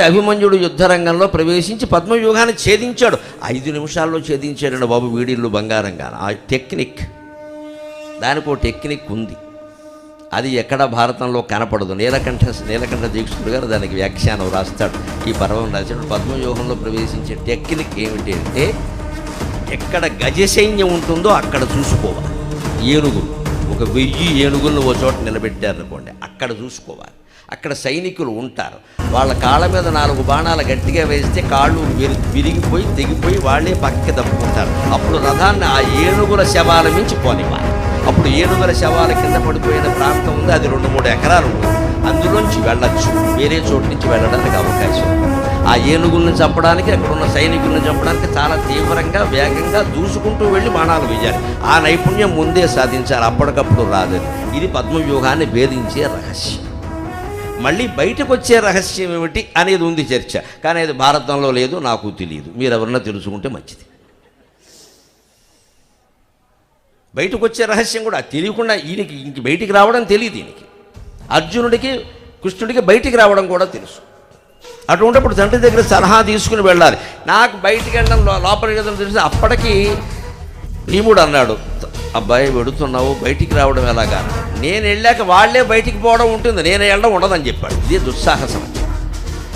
అలాంటి అభిమన్యుడు యుద్ధరంగంలో ప్రవేశించి పద్మవ్యూహాన్ని ఛేదించాడు. ఐదు నిమిషాల్లో ఛేదించాడండి బాబు వీడిల్లు బంగారంగా. ఆ టెక్నిక్ దానికి ఒక టెక్నిక్ ఉంది. అది ఎక్కడ భారతంలో కనపడదు. నీలకంఠ నీలకంఠ దీక్షుడు గారు దానికి వ్యాఖ్యానం రాస్తాడు. ఈ పర్వం రాశాడు. పద్మవ్యూహంలో ప్రవేశించే టెక్నిక్ ఏమిటి అంటే ఎక్కడ గజసైన్యం ఉంటుందో అక్కడ చూసుకోవాలి. ఏనుగులు ఒక వెయ్యి ఏనుగులను ఓ చోట నిలబెట్టారనుకోండి అక్కడ చూసుకోవాలి. అక్కడ సైనికులు ఉంటారు. వాళ్ళ కాళ్ళ మీద నాలుగు బాణాలు గట్టిగా వేస్తే కాళ్ళు విరిగిపోయి తెగిపోయి వాళ్ళే పక్కకి తప్పుకుంటారు అప్పుడు రథాన్ని ఆ ఏనుగుల శవాల మించి పోనివ్వాలి. అప్పుడు ఏనుగుల శవాల కింద పడిపోయిన ప్రాంతం ఉంది. అది రెండు మూడు ఎకరాలు ఉంది. అందులోంచి వెళ్ళొచ్చు. వేరే చోటు నుంచి వెళ్ళడానికి అవకాశం ఆ ఏనుగులను చంపడానికి అక్కడ ఉన్న సైనికులను చంపడానికి చాలా తీవ్రంగా వేగంగా దూసుకుంటూ వెళ్ళి బాణాలు వేయాలి. ఆ నైపుణ్యం ముందే సాధించాలి. అప్పటికప్పుడు రాదు. ఇది పద్మవ్యూహాన్ని భేదించే రహస్యం. మళ్ళీ బయటకు వచ్చే రహస్యం ఏమిటి అనేది ఉంది చర్చ. కానీ అది భారతంలో లేదు నాకు తెలియదు. మీరు ఎవరన్నా తెలుసుకుంటే మంచిది. బయటకు వచ్చే రహస్యం కూడా తెలియకుండా ఈయనకి ఇంక బయటికి రావడం తెలియదు ఈయనకి. అర్జునుడికి కృష్ణుడికి బయటికి రావడం కూడా తెలుసు. అటువంటిప్పుడు తండ్రి దగ్గర సలహా తీసుకుని వెళ్ళాలి. నాకు బయటికి వెళ్ళడం లోపలికి వెళ్ళడం తెలిసి. అప్పటికి భీముడు అన్నాడు అబ్బాయి వెడుతున్నావు బయటికి రావడం ఎలాగా? నేను వెళ్ళాక వాళ్ళే బయటికి పోవడం ఉంటుంది నేను వెళ్ళడం ఉండదని చెప్పాడు. ఇది దుస్సాహసం.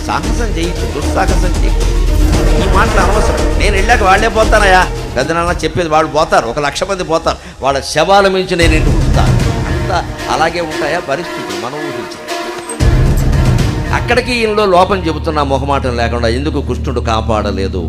సాహసం చేయొచ్చు దుస్సాహసం చేయొచ్చు. ఈ మాటలు అనవసరం. నేను వెళ్ళాక వాళ్ళే పోతానయా పెద్దనాన్న చెప్పేది వాళ్ళు పోతారు ఒక లక్ష మంది పోతారు. వాళ్ళ శవాల మించి నేను ఇంటికి వస్తాను అంతా అలాగే ఉంటాయా పరిస్థితులు మనం ఊహించి అక్కడికి ఈయనలో లోపం చెబుతున్న మొహమాటం లేకుండా ఎందుకు కృష్ణుడు కాపాడలేదు?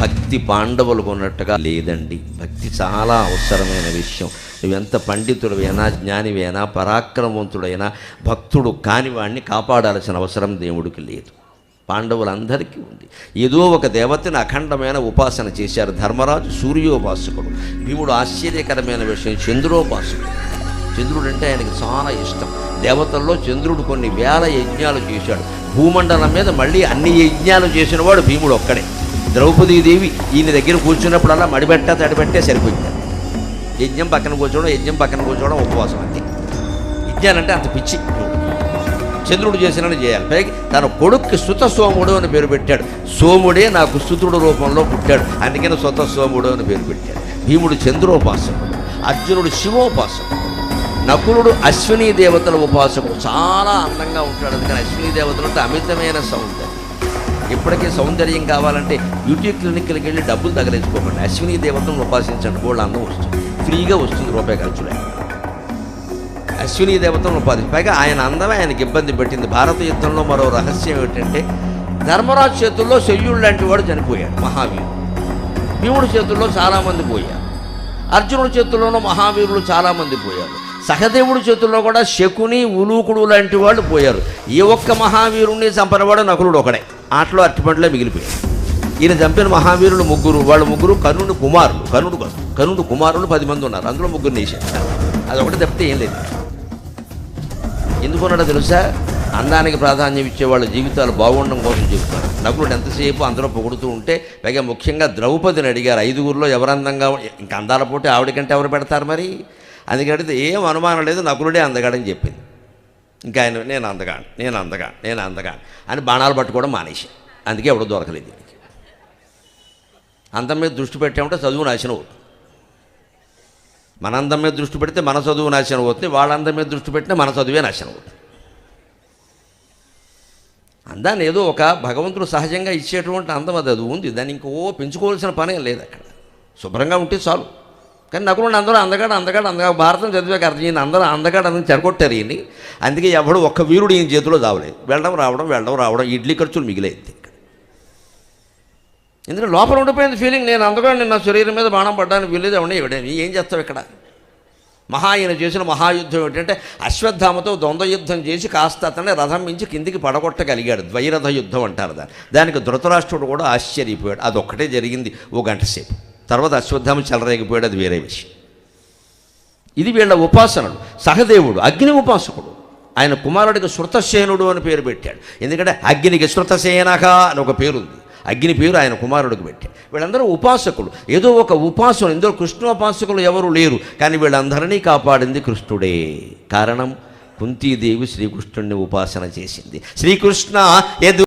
భక్తి పాండవులకు ఉన్నట్టుగా లేదండి. భక్తి చాలా అవసరమైన విషయం. నువ్వెంత పండితుడైనా జ్ఞానివైనా పరాక్రమవంతుడైనా భక్తుడు కాని వాడిని కాపాడాల్సిన అవసరం దేవుడికి లేదు. పాండవులందరికీ ఉంది. ఏదో ఒక దేవతని అఖండమైన ఉపాసన చేశారు ధర్మరాజు సూర్యోపాసకుడు. భీముడు ఆశ్చర్యకరమైన విషయం చంద్రోపాసకుడు. చంద్రుడు అంటే ఆయనకి చాలా ఇష్టం. దేవతల్లో చంద్రుడు కొన్ని వేల యజ్ఞాలు చేశాడు. భూమండలం మీద మళ్ళీ అన్ని యజ్ఞాలు చేసిన వాడు భీముడు ఒక్కడే. ద్రౌపదీదేవి ఈయన దగ్గర కూర్చున్నప్పుడల్లా మడిబెట్ట తడిబెట్టే సరిపోయింది. యజ్ఞం పక్కన కూర్చోవడం యజ్ఞం పక్కన కూర్చోవడం ఉపవాసం అంతే. యజ్ఞాలంటే అంత పిచ్చి. చంద్రుడు చేసినని చేయాలి. పైకి తన కొడుక్కి సుత సోముడు అని పేరు పెట్టాడు. సోముడే నాకు సుతుడు రూపంలో పుట్టాడు. అందుకని సుత సోముడు అని పేరు పెట్టాడు. భీముడు చంద్రోపాసకుడు. అర్జునుడు శివోపాసకుడు. నకులుడు అశ్విని దేవతల ఉపాసకుడు. చాలా అందంగా ఉంటాడు. అందుకని అశ్విని దేవతలు అంటే అమితమైన సౌందర్యం. ఇప్పటికే సౌందర్యం కావాలంటే బ్యూటీ క్లినిక్లకి వెళ్ళి డబ్బులు తగలేసుకోకండి. అశ్విని దేవతను ఉపాసించండి. వాళ్ళు అందం వస్తుంది. ఫ్రీగా వస్తుంది రూపాయి ఖర్చు లేకుండా అశ్విని దేవతను ఉపాధి పైగా ఆయన అందమే ఆయనకి ఇబ్బంది పెట్టింది. భారత యుద్ధంలో మరో రహస్యం ఏమిటంటే ధర్మరాజు చేతుల్లో శల్యుడు లాంటి వాడు చనిపోయాడు. మహావీరుడు. భీముడి చేతుల్లో చాలామంది పోయారు. అర్జునుడి చేతుల్లోనూ మహావీరులు చాలామంది పోయారు. సహదేవుడి చేతుల్లో కూడా శకుని ఉలూకుడు లాంటి వాళ్ళు పోయారు. ఏ ఒక్క మహావీరుణ్ణి చంపనవాడు నకులుడు ఒకడే. ఆటలో అట్టిపంటలే మిగిలిపోయాడు ఈయన చంపిన మహావీరులు ముగ్గురు వాళ్ళు ముగ్గురు కర్ణుడు కుమారులు కర్ణుడు కోసం కర్ణుడు కుమారులు పది మంది ఉన్నారు. అందులో ముగ్గురు నేసారు అదొకటి తప్పితే ఏం లేదు. ఎందుకున్నాడో తెలుసా? అందానికి ప్రాధాన్యం ఇచ్చే వాళ్ళ జీవితాలు బాగుండడం కోసం చెబుతారు నకులుడు ఎంతసేపు అందరూ పొగుడుతూ ఉంటే పైగా ముఖ్యంగా ద్రౌపదిని అడిగారు. ఐదుగురిలో ఎవరు అందంగా ఇంకా అందాల పోటీ ఆవిడకంటే ఎవరు పెడతారు మరి? అందుకంటే ఏం అనుమానం లేదు నకులుడే అందగాడని చెప్పింది. ఇంకా ఆయన నేను అందగాను నేను అందగాను నేను అందగాను అని బాణాలు పట్టుకోవడం మానేసి. అందుకే ఎవడో దొరకలేదు అందం మీద దృష్టి పెట్టామంటే చదువు నాశనం అవుతుంది. మన అందం మీద దృష్టి పెడితే మన చదువు నాశనం అవుతుంది వాళ్ళ అందం మీద దృష్టి పెట్టినా మన చదువే నాశనం అవుతుంది. అందాన్ని ఏదో ఒక భగవంతుడు సహజంగా ఇచ్చేటువంటి అందం అది అది ఉంది. దాన్ని ఇంకో పెంచుకోవాల్సిన పనే లేదు అక్కడ. శుభ్రంగా ఉంటే చాలు. కానీ నకులుండి అందరూ అందగాడు అందగాడు అందగా భారతం చదివాక అర్థం ఈయన అందరూ అందగాడు అని చెరగొట్టారు ఈయన్ని. అందుకే ఎవడు ఒక్క వీరుడు ఈయన చేతిలో దావలేదు. వెళ్ళడం రావడం వెళ్ళడం రావడం ఇడ్లీ ఖర్చులు మిగిలేదు. ఎందుకంటే లోపల ఉండిపోయింది ఫీలింగ్ నేను అందగా నేను నా శరీరం మీద బాణం పడ్డానికి వీలేదు ఎవడే ఎవడని ఏం చేస్తావు ఇక్కడ? మహా ఆయన చేసిన మహాయుద్ధం ఏంటంటే అశ్వత్థామతో ద్వంద్వ యుద్ధం చేసి కాస్త అతన్ని రథం మించి కిందికి పడగొట్టగలిగాడు. ద్వైరథ యుద్ధం అంటారు దాన్ని. దానికి ధృతరాష్ట్రుడు కూడా ఆశ్చర్యపోయాడు. అదొక్కటే జరిగింది ఓ గంట సేపు. తర్వాత అశ్వత్థామ చెలరేగిపోయాడు అది వేరే విషయం. ఇది వీళ్ళ ఉపాసనలు. సహదేవుడు అగ్ని ఉపాసకుడు. ఆయన కుమారుడికి శృతసేనుడు అని పేరు పెట్టాడు. ఎందుకంటే అగ్నికి శృతసేనక అని ఒక పేరుంది. అగ్ని పేరు ఆయన కుమారుడికి పెట్టాడు. వీళ్ళందరూ ఉపాసకులు. ఏదో ఒక ఉపాసన ఇందులో కృష్ణోపాసకులు ఎవరు లేరు. కానీ వీళ్ళందరినీ కాపాడింది కృష్ణుడే. కారణం కుంతీదేవి శ్రీకృష్ణుడిని ఉపాసన చేసింది. శ్రీకృష్ణ ఎదు